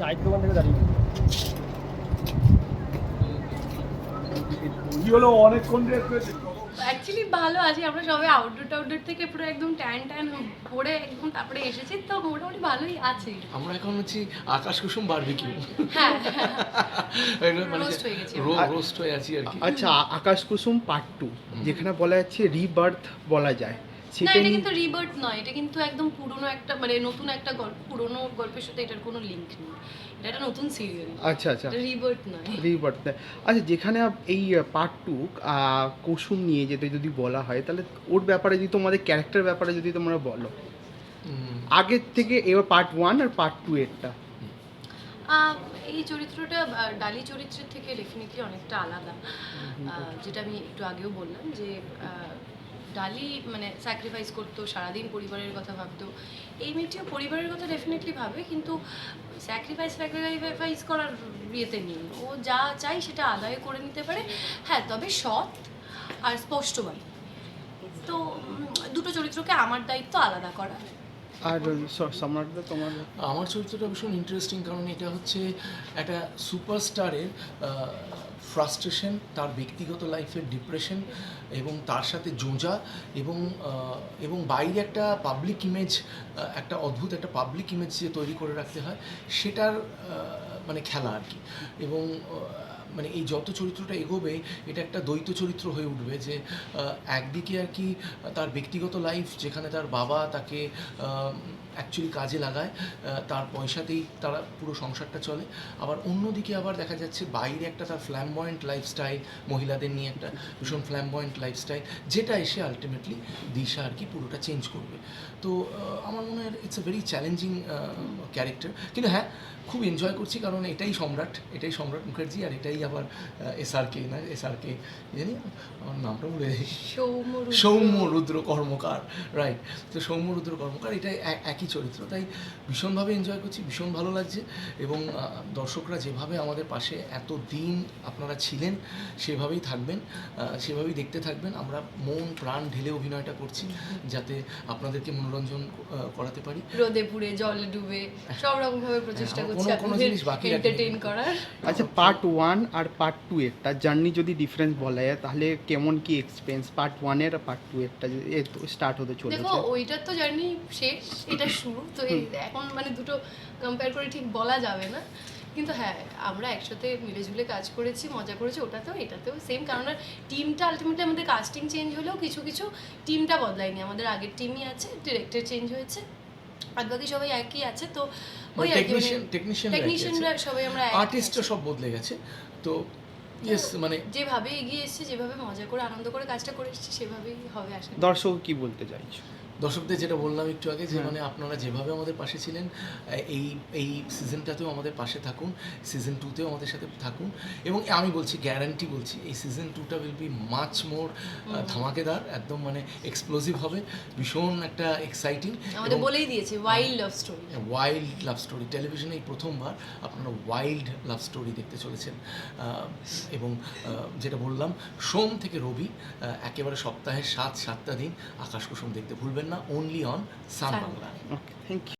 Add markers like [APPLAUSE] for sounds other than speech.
চায়ের দোকান থেকে দাঁড়িয়ে হলো? অনেকক্ষণ পেয়েছি অ্যাকচুয়ালি ভালো আছি আমরা সবাই আউটডোর টাউটডোর থেকে পুরো একদম ট্যান ট্যান করে একদম তারপরে এসেছি তো মোটামুটি ভালোই আছে। আমরা এখন হচ্ছি আকাশ কুসুম বারবিকিউ হ্যাঁ। [LAUGHS] মানে হয়ে গেছি। রোস্ট হয়ে আছি আর কি। আচ্ছা আকাশ কুসুম পার্ট টু যেখানে বলা যাচ্ছে রিবার্থ বলা যায়। না সেটা এটা কিন্তু রিবার্ট নয় এটা কিন্তু একদম পুরনো একটা মানে নতুন একটা গল্প পুরনো গল্পের সাথে এটার কোনো লিঙ্ক নেই। এটা একটা নতুন সিরিয়াল আচ্ছা আচ্ছা। রিবার্ট নয়। রিবার্থ আচ্ছা যেখানে এই পার্ট টু কুসুম নিয়ে যেতে যদি বলা হয় তাহলে ওর ব্যাপারে যদি তোমাদের ক্যারেক্টার ব্যাপারে যদি তোমরা বলো। আগের থেকে এবার পার্ট ওয়ান আর পার্ট টু এরটা। এই চরিত্রটা ডালি চরিত্রের থেকে ডেফিনেটলি অনেকটা আলাদা। যেটা আমি একটু আগেও বললাম যে ডালি মানে স্যাক্রিফাইস করতো, সারাদিন পরিবারের কথা ভাবতো। এই মেয়েটিও পরিবারের কথা ডেফিনেটলি ভাবে, কিন্তু স্যাক্রিফাইস স্যাক্রিফাইস করার ইয়েতে নেই। ও যা চাই সেটা আদায় করে নিতে পারে। হ্যাঁ তবে সৎ আর স্পষ্টবাদী। তো দুটো চরিত্রকে আমার দায়িত্ব আলাদা করা। আর তোমার? আমার চরিত্রটা ভীষণ ইন্টারেস্টিং কারণ এটা হচ্ছে একটা সুপারস্টারের ফ্রাস্ট্রেশন তার ব্যক্তিগত লাইফের ডিপ্রেশন এবং তার সাথে জোঁজা এবং এবং বাইরে একটা পাবলিক ইমেজ একটা অদ্ভুত একটা পাবলিক ইমেজ যে তৈরি করে রাখতে হয়, সেটার মানে খেলা আর কি। এবং মানে এই যত চরিত্রটা এগোবে, এটা একটা দ্বৈত চরিত্র হয়ে উঠবে যে একদিকে আর কি তার ব্যক্তিগত লাইফ যেখানে তার বাবা তাকে অ্যাকচুয়ালি কাজে লাগায় তার পয়সাতেই তারা পুরো সংসারটা চলে। আবার অন্যদিকে আবার দেখা যাচ্ছে বাইরে একটা তার ফ্ল্যামবয়েন্ট লাইফস্টাইল মহিলাদের নিয়ে একটা ভীষণ ফ্ল্যামবয়েন্ট লাইফস্টাইল যেটা এসে আলটিমেটলি দিশা আর কি পুরোটা চেঞ্জ করবে। তো আমার মনে হয় it's a very challenging character কিন্তু হ্যাঁ খুব এনজয় করছি কারণ এটাই সম্রাট এটাই সম্রাট মুখার্জি আর এটাই আবার এস আর কে না এস আর কে জানি আমার নামটা যাই। সৌম্য রুদ্র- সৌম্য রুদ্র কর্মকার রাইট তো সৌম্য রুদ্র কর্মকার এটা এক- একই চরিত্র। তাই ভীষণভাবে এনজয় করছি ভীষণ ভালো লাগছে এবং দর্শকরা যেভাবে আমাদের পাশে এত দিন আপনারা ছিলেন সেভাবেই থাকবেন সেভাবেই দেখতে থাকবেন। আমরা মন প্রাণ ঢেলে অভিনয়টা করছি যাতে আপনাদেরকে মনোরঞ্জন করাতে পারি। রোদে পুড়ে জলে ডুবে সব রকম ভাবে প্রচেষ্টা হ্যাঁ, করছি কোনো- কোনো জিনিস বাকি এন্টারটেইন করার। আচ্ছা পার্ট ওয়ান আর পার্ট টু এরটা জার্নি যদি ডিফারেন্স বলা যায় তাহলে কেমন কি এক্সপিরিয়েন্স পার্ট ওয়ানের আর পার্ট টু এরটা স্টার্ট হতে চলেছে? দেখো ওইটার তো জার্নি শেষ এটা শুরু তো এখন মানে দুটো কম্পেয়ার করে ঠিক বলা যাবে না। কিন্তু হ্যাঁ আমরা একসাথে মিলেঝুলে কাজ করেছি মজা করেছি ওটাতেও এটাতেও সেম কারণ টিমটা আলটিমেটলি আমাদের কাস্টিং চেঞ্জ হলেও কিছু কিছু টিমটা বদলায়নি। আমাদের আগের টিমই আছে ডিরেক্টর চেঞ্জ হয়েছে আর বাকি সবাই একই আছে। তো ওই টেকনিশিয়ানরা সবাই আমরা আর্টিস্টরা সব বদলে গেছে। তো ইয়েস মানে যেভাবে এগিয়ে এসেছে যেভাবে মজা করে আনন্দ করে কাজটা করে এসেছি সেভাবেই হবে আশা দর্শক কি বলতে চাইছো? দর্শকদের যেটা বললাম একটু আগে যে। মানে আপনারা যেভাবে আমাদের পাশে ছিলেন এই এই সিজনটাতেও আমাদের পাশে থাকুন সিজন টুতেও আমাদের সাথে থাকুন এবং আমি বলছি গ্যারান্টি বলছি এই সিজন টুটা উইল বি মাচ মোর ধামাকেদার একদম মানে এক্সপ্লোসিভ হবে ভীষণ একটা এক্সাইটিং আমাদের বলেই দিয়েছে wild love story wild love story টেলিভিশনে এই প্রথমবার আপনারা ওয়াইল্ড লাভ স্টোরি দেখতে চলেছেন এবং যেটা বললাম সোম থেকে রবি একেবারে সপ্তাহের সাত সাতটা দিন আকাশ কুসুম দেখতে ভুলবেন only on Sun Sun Bangla okay thank you